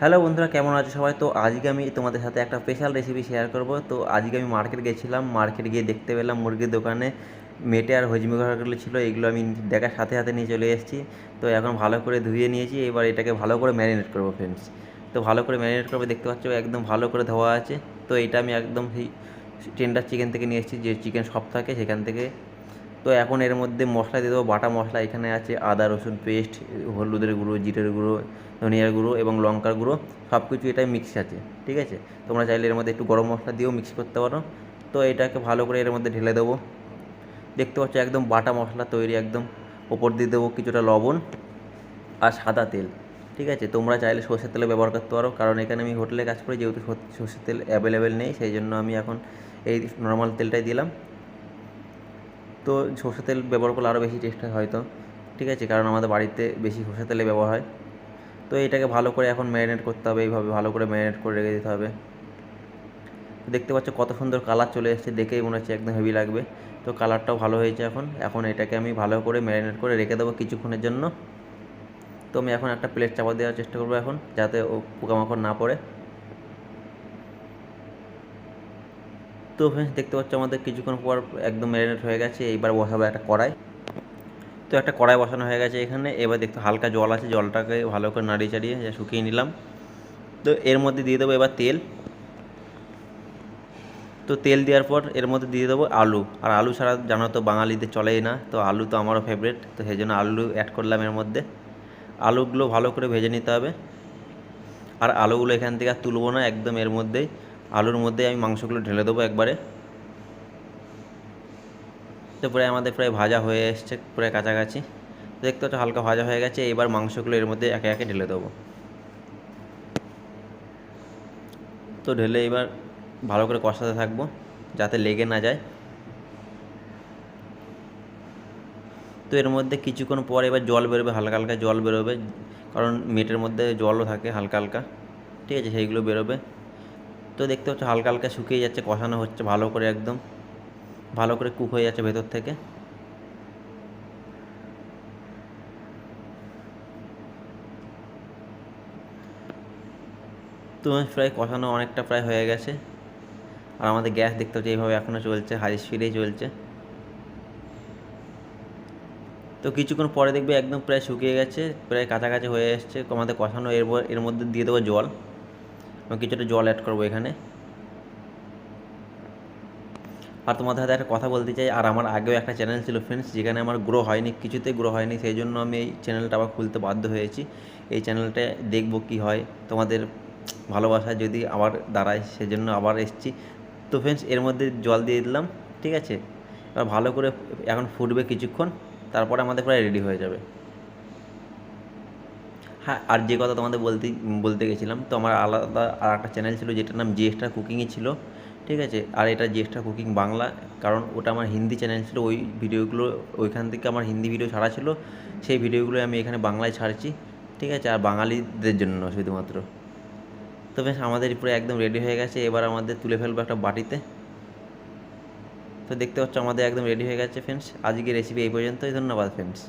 Hello বন্ধুরা, কেমন আছো সবাই? তো আজকে আমি তোমাদের সাথে একটা স্পেশাল রেসিপি শেয়ার করব। তো আজকে আমি মার্কেট গেছিলাম মার্কেট গিয়ে দেখতে পেলাম মুরগির দোকানে মেটে আর হজমি ঘরগুলো ছিল, এগুলো আমি দেখার সাথে সাথে নিয়ে চলে এসেছি। তো এখন ভালো করে ধুয়ে নিয়েছি, এবার এটাকে ভালো করে ম্যারিনেট করব ফ্রেন্ডস তো ভালো করে ম্যারিনেট করব, দেখতে পাচ্ছ একদম ভালো করে ধোয়া আছে। তো এটা আমি একদম সেই টেন্ডার চিকেন থেকে নিয়ে এসেছি, যে চিকেন সব থাকে সেখান থেকে তো এখন এর মধ্যে মশলা দিয়ে দেবো, বাটা মশলা, এখানে আছে আদা, রসুন পেস্ট, হলুদের গুঁড়ো, জিরের গুঁড়ো, ধনিয়ার গুঁড়ো এবং লঙ্কার গুঁড়ো সব কিছু এটাই মিক্স আছে, ঠিক আছে? তোমরা চাইলে এর মধ্যে একটু গরম মশলা দিয়েও মিক্স করতে পারো। তো এটাকে ভালো করে এর মধ্যে ঢেলে দেবো। দেখতে পাচ্ছ একদম বাটা মশলা তৈরি একদম। ওপর দিয়ে দেবো কিছুটা লবণ আর সাদা তেল, ঠিক আছে? তোমরা চাইলে সর্ষের তেলে ব্যবহার করতে পারো, কারণ এখানে আমি হোটেলে কাজ করি, যেহেতু সর্ষের তেল অ্যাভেলেবেল নেই, সেই জন্য আমি এখন এই নর্মাল তেলটাই দিলাম। তো সর্ষের তেল ব্যবহার করলে আরও বেশি টেস্ট হয় হয়তো। ঠিক আছে? কারণ আমাদের বাড়িতে বেশি সর্ষের তেলে ব্যবহার হয়। তো এটাকে ভালো করে এখন ম্যারিনেট করতে হবে, এইভাবে ভালো করে ম্যারিনেট করে রেখে দিতে হবে। দেখতে পাচ্ছ কত সুন্দর কালার চলে এসেছে, দেখেই মনে হচ্ছে একদম হেভি লাগবে। তো কালারটাও ভালো হয়েছে এখন। এখন এটাকে আমি ভালো করে ম্যারিনেট করে রেখে দেবো কিছুক্ষণের জন্য। তো আমি এখন একটা প্লেট চাপা দেওয়ার চেষ্টা করব এখন, যাতে ও পোকামাকড় না পড়ে। তো ফ্রেন্ডস দেখতে পাচ্ছ আমাদের কিছুক্ষণ পর একদম ম্যারিনেট হয়ে গেছে, এইবার বসাবো একটা কড়াই। তো একটা কড়াই বসানো হয়ে গেছে এখানে, এবার দেখতে হালকা জল আছে, জলটাকে ভালো করে নাড়িয়ে চাড়িয়ে শুকিয়ে নিলাম। তো এর মধ্যে দিয়ে দেবো এবার তেল। তো তেল দেওয়ার পর এর মধ্যে দিয়ে দেবো আলু। আর আলু ছাড়া জানো তো বাঙালিদের চলেই না, তো আলু তো আমারও ফেভারিট তো সেই জন্য আলু অ্যাড করলাম এর মধ্যে। আলুগুলো ভালো করে ভেজে নিতে হবে। আর আলুগুলো এখান থেকে আর তুলবো না, একদম এর মধ্যেই। আলুর মধ্যে আমি মাংসগুলো ঢেলে দেবো একবারে। তো প্রায় আমাদের প্রায় ভাজা হয়ে এসছে, প্রায় কাছাকাছি। দেখতে হচ্ছে হালকা ভাজা হয়ে গেছে, এবার মাংসগুলো এর মধ্যে একে একে ঢেলে দেবো। তো ঢেলে এবার ভালো করে কষাতে থাকব, যাতে লেগে না যায়। তো এর মধ্যে কিছুক্ষণ পর এবার জল বেরোবে, হালকা হালকা জল বেরোবে, কারণ মেটের মধ্যে জলও থাকে হালকা হালকা। ঠিক আছে, সেইগুলো বেরোবে। তো দেখতে হচ্ছে হালকা হালকা শুকিয়ে যাচ্ছে, কষানো হচ্ছে ভালো করে একদম। ভালো করে কুক হয়ে যাচ্ছে ভেতর থেকে। তো প্রায় কষানো অনেকটা প্রায় হয়ে গেছে। আর আমাদের গ্যাস দেখতে হচ্ছে এইভাবে এখনও চলছে হাই স্পিডেই চলছে। তো কিছুক্ষণ পরে দেখবে একদম প্রায় শুকিয়ে গেছে, প্রায় কাছাকাছি হয়ে এসছে। আমাদের কষানো এর এর মধ্যে দিয়ে দেবো জল। আমি কিছুটা জল অ্যাড করব এখানে। আর তোমাদের সাথে একটা কথা বলতে চাই, আর আমার আগেও একটা চ্যানেল ছিল ফ্রেন্ডস যেখানে আমার গ্রো হয়নি, কিছুতেই গ্রো হয়নি, সেই জন্য আমি এই চ্যানেলটা আবার খুলতে বাধ্য হয়েছি। এই চ্যানেলটা দেখব কী হয়, তোমাদের ভালোবাসা যদি আবার দাঁড়ায়, সেজন্য আবার এসছি। তো ফ্রেন্ডস এর মধ্যে জল দিয়ে দিলাম, ঠিক আছে? এবার ভালো করে এখন ফুটবে কিছুক্ষণ, তারপরে আমাদের প্রায় রেডি হয়ে যাবে। হ্যাঁ আর যে কথা তোমাদের বলতে বলতে গেছিলাম, তো আমার আলাদা আর একটা চ্যানেল ছিল যেটার নাম জিএসটা কুকিংই ছিল, ঠিক আছে? আর এটা জিএসটা কুকিং বাংলা, কারণ ওটা আমার হিন্দি চ্যানেল ছিল, ওই ভিডিওগুলো, ওইখান থেকে আমার হিন্দি ভিডিও ছাড়া ছিল, সেই ভিডিওগুলো আমি এখানে বাংলায় ছাড়ছি, ঠিক আছে? আর বাঙালিদের জন্য শুধুমাত্র। তো বেশ, আমাদের পুরো একদম রেডি হয়ে গেছে, এবার আমাদের তুলে ফেলব একটা বাটিতে। তো দেখতে পাচ্ছ, আমাদের একদম রেডি হয়ে গেছে ফ্রেন্ডস আজকে রেসিপি এই পর্যন্তই, ধন্যবাদ ফ্রেন্ডস